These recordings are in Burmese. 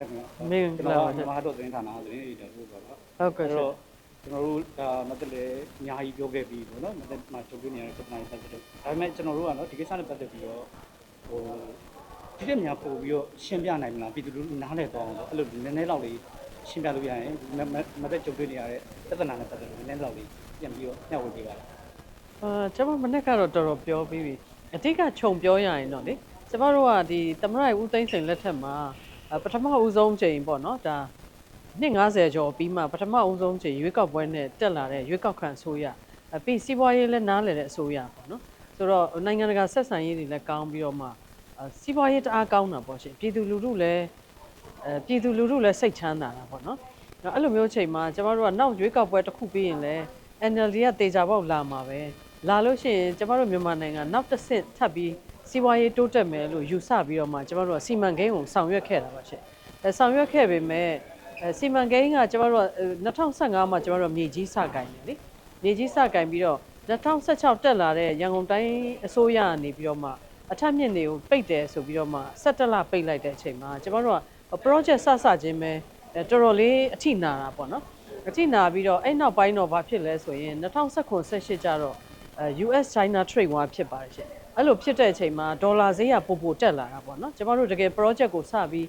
မင်္ဂကျွန်လာတော်ပါကရှင်မဟာတော့သတင်းဌာနသတင်းအေဒီတာပို့ပါတော့ဟုတ်ကဲ့အဲ့ရှင်တော့ကျွန်တော်တို့ဒါမတက်လေအများကြီးပြောခဲ့ပြီးပေါ့နော်မတက်မှာချုပ်ပြနေရတဲ့ပြဿနာတွေပတ်သက်လို့ဒါပေမဲ့ကျွန်တော်တို့ကနော်ဒီကိစ္စနဲ့ပတ်သက်ပြီးတော့ဟိုဒီတဲ့များပို့ပြီးတော့ရှင်းပြနိုင်မလားပြည်သူလူထုနားလည်သွားအောင်လို့အဲ့လိုနည်းနည်းလောက်လေးရှင်းပြလို့ရရင်မတက်ချုပ်ပြနေရတဲ့ပြဿနာနဲ့ပတ်သက်လို့နည်းနည်းလောက်လေးပြန်ပြီးတော့ညှောက်ဝေပေးပါလားအာကျွန်မမနေ့ကတော့တော်တော်ပြောပြီးပြီအတိတ်ကခြုံပြောရရင်တော့လေကျမတို့ကဒီသမရဦးသိန်းစိန်လက်ထက်မှာအာ ပထမဦးဆုံးချိန်ပေါ့နော်ဒါနှစ်90ကျော်ပြီးမှပထမဦးဆုံးချိန်ရွေးကောက်ပွဲနဲ့တက်လာတဲ့ရွေးကောက်ခံအစိုးရအပြီးစီးပွားရေးလည်းနားလည်တဲ့အစိုးရပေါ့နော်ဆိုတော့နိုင်ငံတကာဆက်ဆံရေးတွေလည်းကောင်းပြီးတော့မှအာစီးပွားရေးတအားကောင်းတာပေါ့ရှင်ပြည်သူလူထုလည်းအဲပြည်သူလူထုလည်းစိတ်ချမ်းသာတာပေါ့နော်အဲ့လိုမျိုးချိန်မှာကျမတို့ကနောက်ရွေးကောက်ပွဲတစ်ခုပြီးရင်လည်း NLD ကတေချာပေါက်လာမှာပဲလာလို့ရှိရင်ကျမတို့မြန်မာနိုင်ငံနောက်တစ်ဆင့်ထပ်ပြီး စီးပွားရေးတိုးတက်မယ်လို့ယူဆပြီးတော့မှကျမတို့ကစီမံကိန်းကိုဆောင်ရွက်ခဲ့တာပါရှင့်အဲဆောင်ရွက်ခဲ့ပေမဲ့အဲစီမံကိန်းကကျမတို့ကအဲ2015မှာကျမတို့ကမြေကြီးစကင်တယ်လေမြေကြီးစကင်ပြီးတော့2016တက်လာတဲ့ရန်ကုန်တိုင်းအစိုးရကနေပြီးတော့မှအထက်မြင့်တွေကိုပိတ်တယ်ဆိုပြီးတော့မှ17လပိတ်လိုက်တဲ့အချိန်မှာကျမတို့က project စစချင်းပဲအဲတော်တော်လေးအထိနာတာပေါ့နော်အထိနာပြီးတော့အဲ့နောက်ပိုင်းတော့ဘာဖြစ်လဲဆိုရင်2019-18ကျတော့အဲ US China Trade War ဖြစ်ပါတယ်ရှင် အဲ့လိုဖြစ်တဲ့အချိန်မှာဒေါ်လာဈေးကပိုပိုတက်လာတာပေါ့နော်ကျမတို့တကယ် project ကိုစပြီး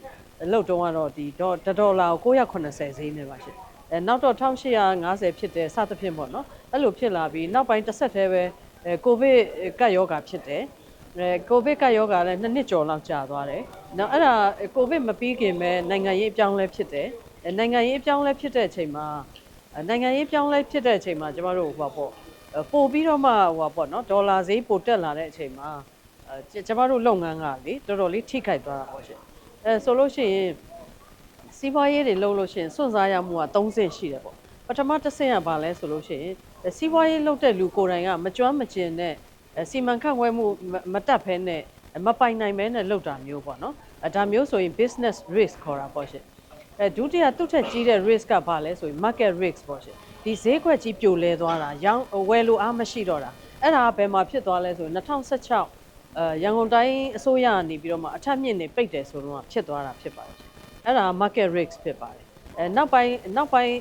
လုပ်တုန်းကတော့ဒီဒေါ်တစ်ဒေါ်လာကို980ဈေးနဲ့ပါရှင်အဲနောက်တော့1850ဖြစ်တယ်စသဖြင့်ပေါ့နော်အဲ့လိုဖြစ်လာပြီးနောက်ပိုင်းတစ်ဆက်တည်းပဲအဲကိုဗစ်ကပ်ရောဂါဖြစ်တယ်အဲကိုဗစ်ကပ်ရောဂါလည်းနှစ်နှစ်ကျော်လောက်ကြာသွားတယ်။နောက်အဲ့ဒါကိုဗစ်မပြီးခင်ပဲနိုင်ငံရေးအပြောင်းလဲဖြစ်တယ်။အဲနိုင်ငံရေးအပြောင်းလဲဖြစ်တဲ့အချိန်မှာအဲနိုင်ငံရေးပြောင်းလဲဖြစ်တဲ့အချိန်မှာကျမတို့ဟိုပါပေါ့အဲ ပို့ပြီးတော့မှဟိုပါပေါ့နော်ဒေါ်လာဈေးပိုတက်လာတဲ့အချိန်မှာအဲကျမတို့လုပ်ငန်းကလေတော်တော်လေးထိခိုက်သွားတာပေါ့ရှင်။အဲဆိုလို့ရှိရင်စီးပွားရေးတွေလုပ်လို့ရှိရင်စွန့်စားရမှုက3ဆင့်ရှိတယ်ပေါ့။ပထမတစ်ဆင့်ကဘာလဲဆိုလို့ရှိရင်အဲစီးပွားရေးလုပ်တဲ့လူကိုယ်တိုင်ကမကျွမ်းမကျင်တဲ့အဲစီမံခန့်ခွဲမှုမမတက်ဖဲနဲ့မပိုင်နိုင်ဘဲနဲ့လုပ်တာမျိုးပေါ့နော်။အဲဒါမျိုးဆိုရင် business risk ခေါ်တာပေါ့ရှင်။ အဲဒုတိယသူ့ထက်ကြီးတဲ့ risk ကဘာလဲဆိုရင် market risk ပေါ့ရှင်။ဒီဈေးကွက်ကြီးပြိုလဲသွားတာရောင်းဝယ်လို့အားမရှိတော့တာအဲ့ဒါကဘယ်မှာဖြစ်သွားလဲဆိုရင်2016အဲရန်ကုန်တိုင်းအစိုးရကနေပြီးတော့မှအထက်မြင့်နေပိတ်တယ်ဆိုတော့ဖြစ်သွားတာဖြစ်ပါတယ်ရှင်။အဲ့ဒါ market risk ဖြစ်ပါတယ်။အဲနောက်ပိုင်းနောက်ပိုင်း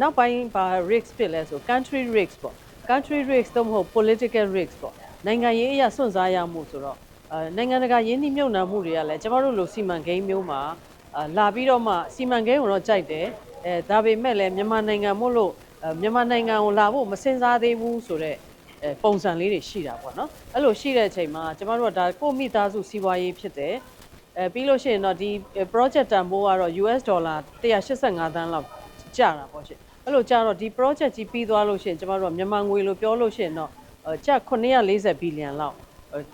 နောက်ပိုင်းဘာ risk ဖြစ်လဲဆို country risk ပေါ့ country risk တော့မဟုတ် political risk ပေါ့နိုင်ငံရေးအရာစွန့်စားရမှုဆိုတော့အဲနိုင်ငံတကာယင်းနှိမ့်မြုပ်နှံမှုတွေကလည်းကျမတို့လိုစီမံကိန်းမျိုးမှာအာ လာပြီးတော့မှစီမံကိန်းကိုတော့ကြိုက်တယ်အဲဒါပေမဲ့လည်းမြန်မာနိုင်ငံမို့လို့အဲမြန်မာနိုင်ငံကိုလာဖို့မစင်စားသေးဘူးဆိုတော့အဲပုံစံလေးတွေရှိတာပေါ့နော်အဲ့လိုရှိတဲ့အချိန်မှာကျမတို့ကဒါကိုယ့်မိသားစုစီးပွားရေးဖြစ်တယ်အဲပြီးလို့ရှိရင်တော့ဒီ project တန်ဖိုးကတော့ US ဒေါ်လာ185သန်းလောက်ကျတာပေါ့ရှင်အဲ့လိုကျတော့ဒီ project ကြီးပြီးသွားလို့ရှိရင်ကျမတို့ကမြန်မာငွေလို့ပြောလို့ရှိရင်တော့အဲကျပ်940ဘီလီယံလောက်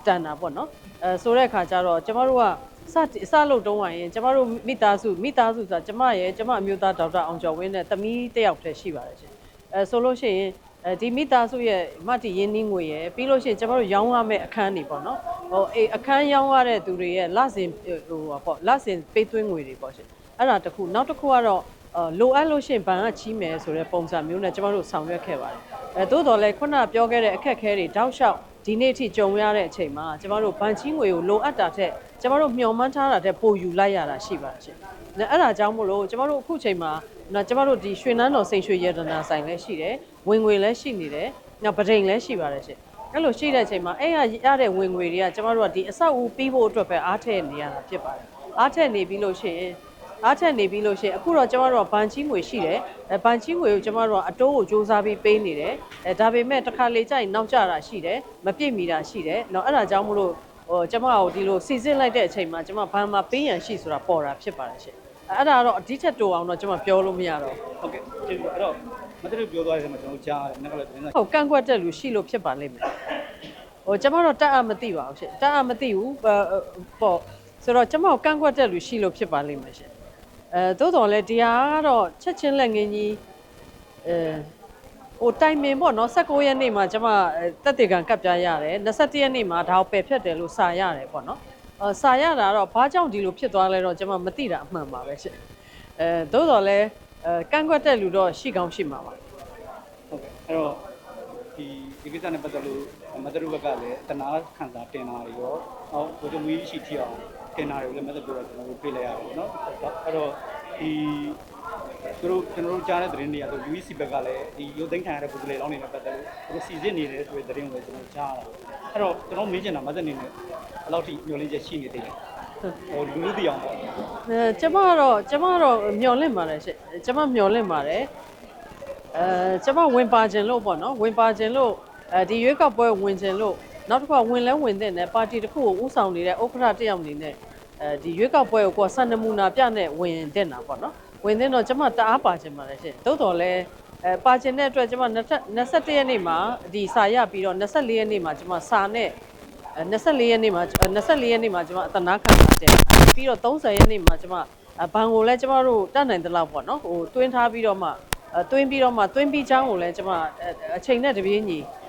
တန်တာပေါ့နော်အဲဆိုတဲ့အခါကျတော့ကျမတို့က စစလို့တုံးဝင်ရင်ကျမတို့မိသားစုမိသားစုဆိုတာကျမရဲ့ကျမအမျိုးသားဒေါက်တာအောင်ကျော်ဝင်းနဲ့တမီးတစ်ယောက်တည်းရှိပါတယ်ရှင်အဲဆိုလို့ရှိရင်အဲဒီမိသားစုရဲ့မတည်ရင်းနှီးငွေရယ်ပြီးလို့ရှိရင်ကျမတို့ရောင်းရမယ့်အခန်းတွေပေါ့နော်ဟိုအေးအခန်းရောင်းရတဲ့သူတွေရဲ့လစဉ်ဟိုပေါ့လစဉ်ပေးသွင်းငွေတွေပေါ့ရှင်အဲ့ဒါတခုနောက်တစ်ခုကတော့အော်လိုအပ်လို့ရှိရင်ဘဏ်ကချီးမယ်ဆိုတဲ့ပုံစံမျိုးနဲ့ကျမတို့ဆောင်ရွက်ခဲ့ပါတယ်။အဲသို့တော်လည်းခုနပြောခဲ့တဲ့အခက်အခဲတွေတောက်လျှောက် ဒီနေ့ထိကြုံရတဲ့အချိန်မှာကျမတို့ဘဏ်ချီးငွေကိုလိုအပ်တာထက်ကျမတို့မျှော်မှန်းထားတာထက်ပိုယူလိုက်ရတာရှိပါတယ်ရှင်။အဲအဲ့ဒါကြောင့်မို့လို့ကျမတို့အခုချိန်မှာနော်ကျမတို့ဒီရွှေနန်းတော်စိန်ရွှေရတနာဆိုင်လည်းရှိတယ်။ဝင်ငွေလည်းရှိနေတယ်။နောက်ပဒိန်လည်းရှိပါတယ်ရှင်။အဲ့လိုရှိတဲ့အချိန်မှာအဲ့ရရတဲ့ဝင်ငွေတွေကကျမတို့ကဒီအဆောက်အဦပြီးဖို့အတွက်ပဲအားထည့်နေရတာဖြစ်ပါတယ်။အားထည့်နေပြီးလို့ရှိရင် အားထက်နေပြီးလို့ရှိရင်အခုတော့ကျမတို့ကဘန်ကြီးငွေရှိတယ်အဲဘန်ကြီးငွေကိုကျမတို့ကအတိုးကိုစူးစမ်းပြီးပေးနေတယ်အဲဒါပေမဲ့တစ်ခါလေကြိုက်နောက်ကျတာရှိတယ်မပြည့်မီတာရှိတယ်တော့အဲ့ဒါကြောင့်မလို့ဟိုကျမတို့ဒီလိုစီစစ်လိုက်တဲ့အချိန်မှာကျမဘန်မှာပေးရန်ရှိဆိုတာပေါ်တာဖြစ်ပါတယ်ရှင်အဲ့ဒါတော့အဓိချက်တူအောင်တော့ကျွန်မပြောလို့မရတော့ဟုတ်ကဲ့ကျေးဇူးအဲ့တော့မတူပြောသွားတဲ့မှာကျွန်တော်ကြားရတယ်နောက်ကလည်းတင်းဟုတ်ကန့်ကွက်တဲ့လူရှိလို့ဖြစ်ပါလိမ့်မယ်ဟိုကျွန်မတော့တတ်အမသိပါဘူးရှင်တတ်အမသိဘူးပေါ့ဆိုတော့ကျွန်မကန့်ကွက်တဲ့လူရှိလို့ဖြစ်ပါလိမ့်မယ်ရှင် အဲသို့တော်လည်းဒီဟာကတော့ချက်ချင်းလက်ငင်းကြီးအဲဟိုတိုင်မင်ပေါ့နော်16ရက်နေ့မှာကျမတက်တေကံကပ်ပြားရတယ်21ရက်နေ့မှာဒါကိုပယ်ဖြတ်တယ်လို့စာရတယ်ပေါ့နော်အဲစာရတာတော့ဘာကြောင့်ဒီလိုဖြစ်သွားလဲတော့ကျမမသိတာအမှန်ပါပဲရှင်အဲသို့တော်လည်းအဲကန့်ကွက်တဲ့လူတော့ရှိကောင်းရှိမှာပါဟုတ်ကဲ့အဲ့တော့ဒီဒီကိစ္စနဲ့ပတ်သက်လို့မတရုဘက်ကလည်းတနာခံစားတင်တာတွေရောဟောဘုဒ္ဓမူကြီးရှိထီအောင် တင်တာတွေကိုလည်းမသက်ပြောတော့ကျွန်တော်တို့ပြေးလိုက်ရတယ်ပေါ့နော်အဲ့တော့ဒီသူတို့ကျွန်တော်တို့ကြားတဲ့သတင်းတွေကတော့ UEC ဘက်ကလည်းဒီရုပ်သိမ်းခံရတဲ့ပုဂ္ဂိုလ်တွေလောင်းနေတဲ့ပတ်သက်လို့သူတို့စီစစ်နေတယ်ဆိုတဲ့သတင်းကိုလည်းကျွန်တော်ကြားရတာအဲ့တော့ကျွန်တော်မေးချင်တာမသက်နေနဲ့ဘယ်လောက်ထိမျှော်လင့်ချက်ရှိနေသေးလဲဟိုလူလူတီအောင်ပေါ့အဲကျမကတော့ကျမကတော့မျောလင့်ပါတယ်ရှင့်ကျမမျောလင့်ပါတယ်အဲကျမဝင်ပါခြင်းလို့ပေါ့နော်ဝင်ပါခြင်းလို့အဲဒီရွေးကောက်ပွဲဝင်ခြင်းလို့ နောက်တစ်ခါဝင်လဲဝင်တဲ့နဲ့ပါတီတစ်ခုကိုဥဆောင်နေတဲ့ဥက္ကဋ္ဌတစ်ယောက်အနေနဲ့အဲဒီရွေးကောက်ပွဲကိုကိုယ်ဆန်နမူနာပြနဲ့ဝင်တဲ့နာပေါ့နော်ဝင်တဲ့တော့ကျမတအားပါခြင်းပါတယ်ရှင့်တိုးတော်လဲအဲပါခြင်းတဲ့အတွက်ကျမ21ရက်နေ့မှာဒီစာရပြီးတော့24ရက်နေ့မှာကျမစာနဲ့အဲ24ရက်နေ့မှာ24ရက်နေ့မှာကျွန်မအတနာခံပါတယ်ပြီးတော့30ရက်နေ့မှာကျွန်မအဘန်ကိုလည်းကျွန်မတို့တတ်နိုင်သလောက်ပေါ့နော်ဟိုတွင်းထားပြီးတော့မှအဲတွင်းပြီးတော့မှတွင်းပြီးချောင်းကိုလည်းကျွန်မအဲအချိန်နဲ့တပြေးညီအဲ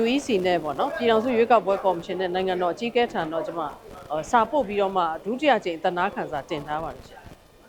UEC နဲ့ပေါ့နော်ပြည်ထောင်စုရွေးကောက်ပွဲကော်မရှင်နဲ့နိုင်ငံတော်အကြီးအကဲထံတော့ကျွန်မအဲစာပို့ပြီးတော့မှဒုတိယကြိမ်အတနာခံစာတင်ထားပါတယ်ရှင်